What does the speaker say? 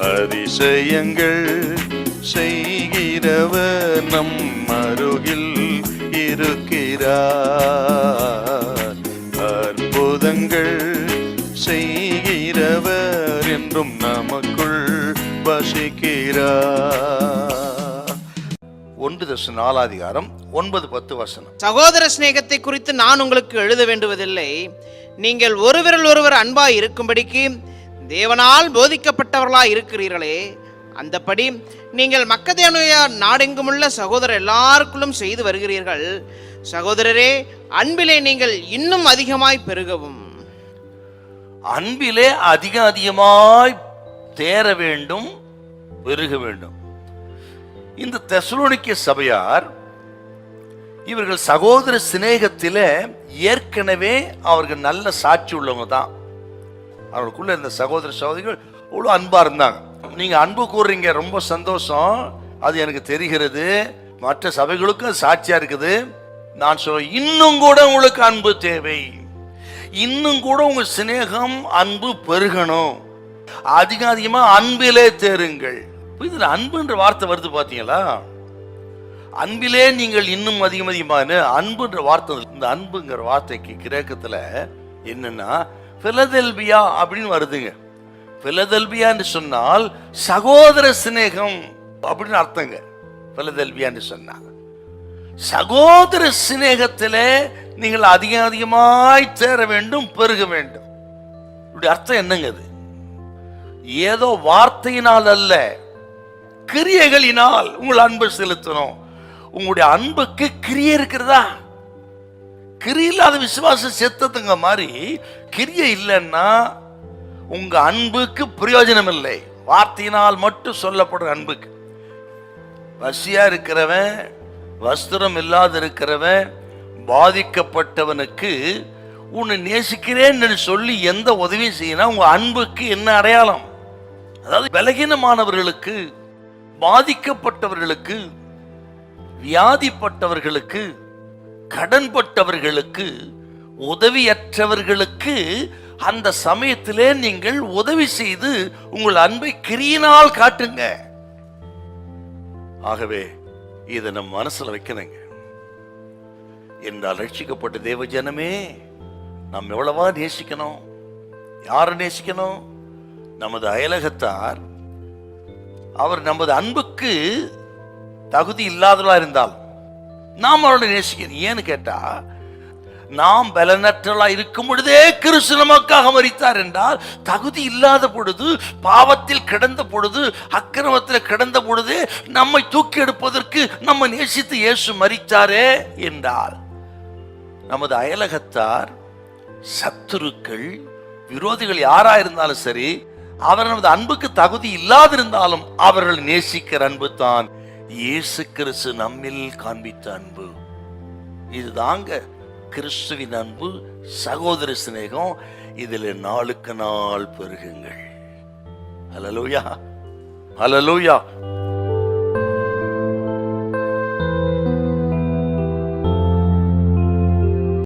அதிசயங்கள் செய்கிறவர் நம் அருகில் இருக்கிறார். அற்புதங்கள் செய்கிறவர் என்றும் நமக்குள் வசிக்கிறார். ஒன்று தசு நாலாதிகாரம் ஒன்பது பத்து வசனம். சகோதர சிநேகத்தை குறித்து நான் உங்களுக்கு எழுத வேண்டுவதில்லை. நீங்கள் ஒருவரில் ஒருவர் அன்பாய் இருக்கும்படிக்கு தேவனால் போதிக்கப்பட்டவர்களாக இருக்கிறீர்களே அந்தபடி நீங்கள் மக்கதேனுடைய நாடெங்குமுள்ள சகோதரர் எல்லாருக்குள்ளும் செய்து வருகிறீர்கள். சகோதரரே அன்பிலே நீங்கள் இன்னும் அதிகமாய் பெருகவும். அன்பிலே அதிக அதிகமாய் தேர வேண்டும் பெருக வேண்டும். இந்த தெசலோனிக்க சபையார் இவர்கள் சகோதர சிநேகத்தில ஏற்கனவே அவர்கள் நல்ல சாட்சி உள்ளவங்க தான். அவர்களுக்குள்ள இந்த சகோதர சகோதரிகள் அவ்வளோ அன்பாக இருந்தாங்க. நீங்கள் அன்பு கூறுறீங்க ரொம்ப சந்தோஷம். அது எனக்கு தெரிகிறது. மற்ற சபைகளுக்கும் சாட்சியாக இருக்குது. நான் சொல்ல இன்னும் கூட உங்களுக்கு அன்பு தேவை. இன்னும் கூட உங்க சிநேகம் அன்பு பெருகணும். அதிக அதிகமா அன்பிலே தேருங்கள். இதுல அன்புன்ற வார்த்தை வருது பாத்தீங்களா? அன்பிலே நீங்கள் இன்னும் அதிகம் அதிகமான அன்புன்ற வார்த்தை இந்த அன்புங்கிற வார்த்தைக்கு கிரேக்கத்துல என்னன்னா பிலதெல்பியா அப்படின்னு வருதுங்க. பிலதெல்பியான்னு சொன்னால் சகோதர சிநேகம் அப்படின்னு அர்த்தங்க. பிலதெல்பியான்னு சொன்னா சகோதர சிநேகத்திலே நீங்கள் அதிக அதிகமாய் சேர வேண்டும் பெருக வேண்டும். இப்படி அர்த்தம் என்னங்க அது? ஏதோ வார்த்தையினால் அல்ல கிரியைகளினால் உங்கள் அன்பு செலுத்தணும். உங்களுடைய அன்புக்கு கிரியை இருக்கிறதா? கிரி இல்லாத விசுவாசம் செத்ததுங்க மாதிரி கிரியை இல்லைன்னா உங்க அன்புக்கு பிரயோஜனம் இல்லை வார்த்தையினால் மட்டும் சொல்லப்படும் அன்புக்கு. பசியா இருக்கிறவன் வஸ்திரம் இல்லாத இருக்கிறவன் பாதிக்கப்பட்டவனுக்கு உன்னை நேசிக்கிறேன்னு சொல்லி எந்த உதவியும் செய்யணும் உங்க அன்புக்கு என்ன அடையாளம்? அதாவது பலகீனமானவர்களுக்கு பாதிக்கப்பட்டவர்களுக்கு வியாதிப்பட்டவர்களுக்கு கடன்பட்டவர்களுக்கு உதவியற்றவர்களுக்கு அந்த சமயத்திலே நீங்கள் உதவி செய்து உங்கள் அன்பை கிரியினால் காட்டுங்க. ஆகவே இதை நம்ம மனசுல வைக்கணுங்க. என்றால் ரட்சிக்கப்பட்ட தேவ ஜனமே நாம் எவ்வளவா நேசிக்கணும்? யாரை நேசிக்கணும்? நமது அயலகத்தார். அவர் நமது அன்புக்கு தகுதி இல்லாதவா இருந்தால் நாம் அவரோட நேசிக்கணும் ஏன்னு கேட்டா நாம் பலனற்றலா இருக்கும் பொழுதே கிறிஸ்து நமக்காக மறித்தார் என்றால் தகுதி இல்லாத பொழுது பாவத்தில் கிடந்த பொழுது அக்கிரமத்தில் கிடந்த பொழுதே நம்மை தூக்கி எடுப்பதற்கு நம்ம நேசித்து இயேசு மறித்தாரே என்றால் நமது அயலகத்தார் சத்துருக்கள் விரோதிகள் யாரா இருந்தாலும் சரி அவர் நமது அன்புக்கு தகுதி இல்லாதிருந்தாலும் அவர்கள் நேசிக்கிற அன்பு தான் இயேசு கிறிஸ்து நம்மில் காண்பித்த அன்பு. இதுதாங்க கிறிஸ்துவின் அன்பு சகோதர சிநேகம் இதில் நாளுக்கு நாள் பெருகுங்கள். Hallelujah hallelujah